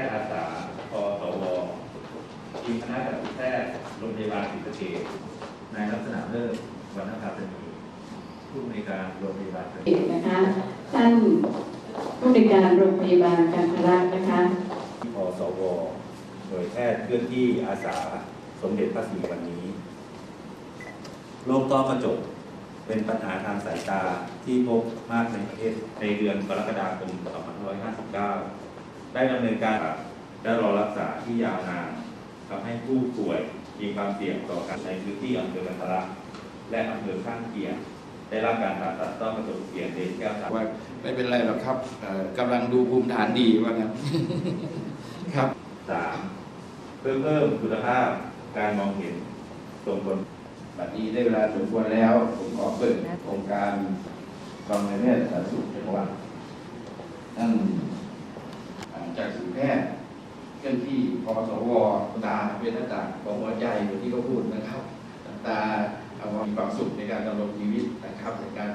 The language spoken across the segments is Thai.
ทย์อาสาปสวทีมคณะการแพทย์โรงพยาบาลศรีสะเกษนายลักษณะเลิศวรรณภาสนีผู้อำนวยการโรงพยาบาลศรีสะเกษนะคะท่านผู้ในวยการโรงพยาบาลการพลักษ์นะคะพสวหน่วยแพทย์เคลื่อนที่อาสาสมเด็จพระศรีวันนี้โรคต้อกระจกเป็นปัญหาทางสายตาที่พบมากในประเทศในเดือนกรกฎาคม 2559 ได้ดำเนินการและรอรักษาที่ยาวนานทำให้ผู้ป่วยมีความเสี่ยงต่อการในพื้นที่อำเภอกันทะลักและอำเภอข้างเคียงได้รับการผ่าตัดต้อกระจกเสียงเลนแก้วตาว่าไม่เป็นไรหรอกครับเอ่อกำลังดูภูมิฐานดีว่างั้นครับสามเพื่อเพิ่มคุณภาพการมองเห็นส่งผลบัดนี้ได้เวลาสมควรแล้ว ผมขอเปิดโครงการกองในแพทย์สาธารณสุขจังหวัดท่านอ่าจากสื่อแพ ทย์เคลื่อนที่พสวตาเป็นหน้าต่างของหัวใจอย่างที่เขาพูดนะครับตาเอามีความสุขในการดำรงชีวิตนะครับในการ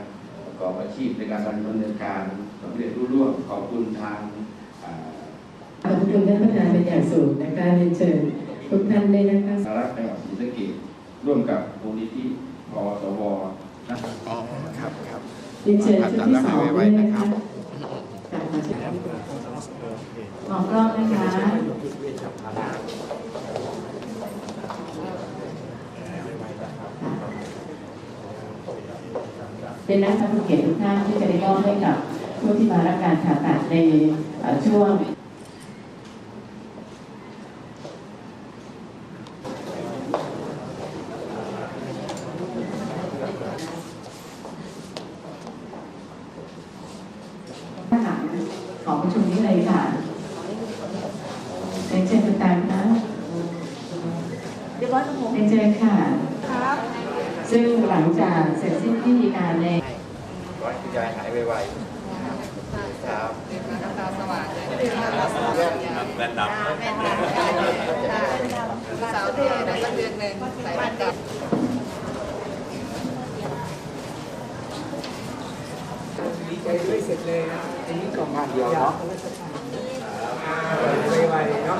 ประกอบอาชีพในการดำเนินการสำเร็จรุ่ร่วงขอบคุณทางอ่าขอบคุณท่านประธานเป็นอย่างสูงนะคะเรียนเชิญทุกท่านเลยนะคะสารักจังหวัดศรีสะเกษร่วมกับมูลนิธิพสวนะครับอ๋อครับครับเรียนเชิญชุดที่สองด้วยนะคะค่ะขอเชิญมองกล้องนะคะ เป็นนักทำเกียรติทุกท่านที่จะได้มอบให้กับผู้ที่มารับการผ่าตัดในเอ่อช่วงข้างหลังของประชุมนี้เลยค่ะเรียนเชิญคุณตามนะเรียบร้อยครับผมเรียนเชิญค่ะครับ ซึ่งหลังจากเสร็จสิ้นพิธีการในขอให้คุณยายหายไวๆครับน้ำตาสว่างเลยน้ำตาสว่างแว่นดำแม่นค่ะสาวเท่ในสักเดือนหนึ่งใส่แว่นดำดีใจด้วยเสร็จเลยนะอันนี้กล่องงานเดียวเนาะไวๆเนาะ